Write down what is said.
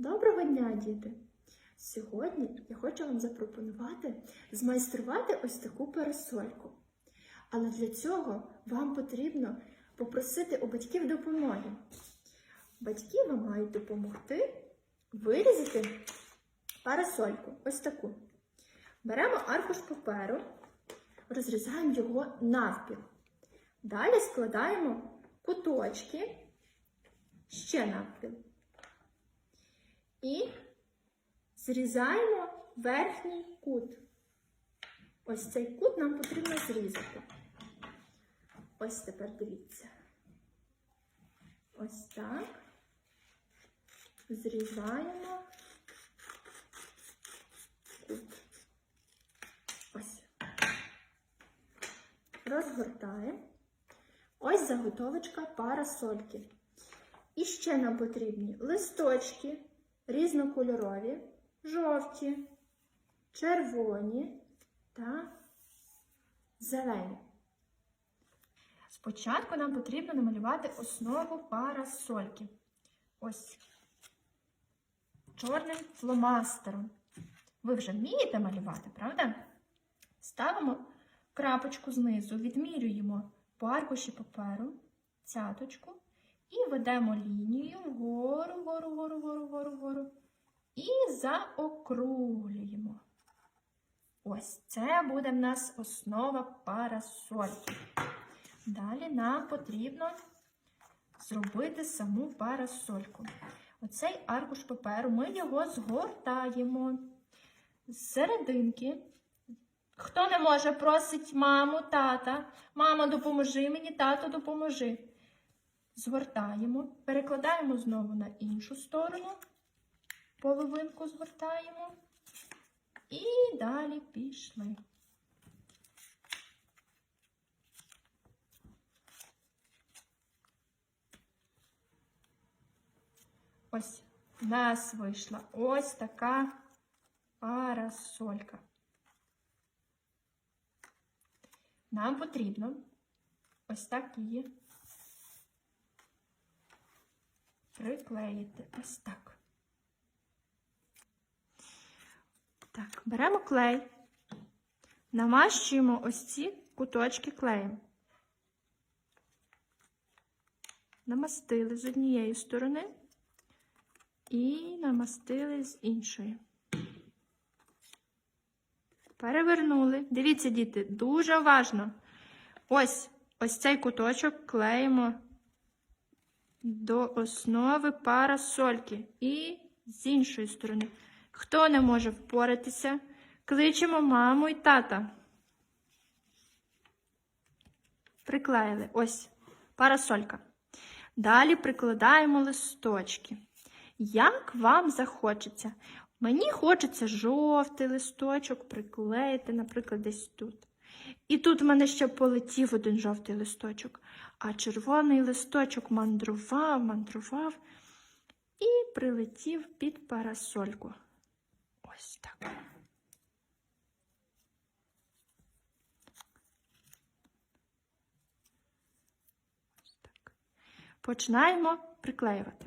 Доброго дня, діти! Сьогодні я хочу вам запропонувати змайструвати ось таку парасольку. Але для цього вам потрібно попросити у батьків допомоги. Батьки вам мають допомогти вирізати парасольку. Ось таку. Беремо аркуш паперу, розрізаємо його навпіл. Далі складаємо куточки ще навпіл. І зрізаємо верхній кут. Ось цей кут нам потрібно зрізати. Ось тепер дивіться. Ось так. Зрізаємо кут. Ось. Розгортаємо. Ось заготовочка парасольки. І ще нам потрібні листочки різнокольорові, жовті, червоні та зелені. Спочатку нам потрібно намалювати основу парасольки. Ось чорним фломастером. Ви вже вмієте малювати, правда? Ставимо крапочку знизу, відмірюємо по аркуші паперу, цяточку. І ведемо лінію вгору, вгору, вгору, вгору, вгору, вгору. І заокруглюємо. Ось це буде в нас основа парасольки. Далі нам потрібно зробити саму парасольку. Оцей аркуш паперу ми його згортаємо з серединки. Хто не може, просить маму, тата. Мама, допоможи мені, тато, допоможи. Згортаємо, перекладаємо знову на іншу сторону, половинку згортаємо і далі пішли. Ось в нас вийшла ось така парасолька. Нам потрібно ось так її приклеїти ось так. Так, беремо клей, намащуємо ось ці куточки клеєм. Намастили з однієї сторони і намастили з іншої. Перевернули. Дивіться, діти, дуже уважно. Ось ось цей куточок клеїмо до основи парасольки і з іншої сторони. Хто не може впоратися, кличемо маму і тата. Приклеїли ось парасолька. Далі прикладаємо листочки. Як вам захочеться? Мені хочеться жовтий листочок приклеїти, наприклад, десь тут. І тут в мене ще полетів один жовтий листочок, а червоний листочок мандрував, мандрував і прилетів під парасольку. Ось так. Ось так. Починаємо приклеювати.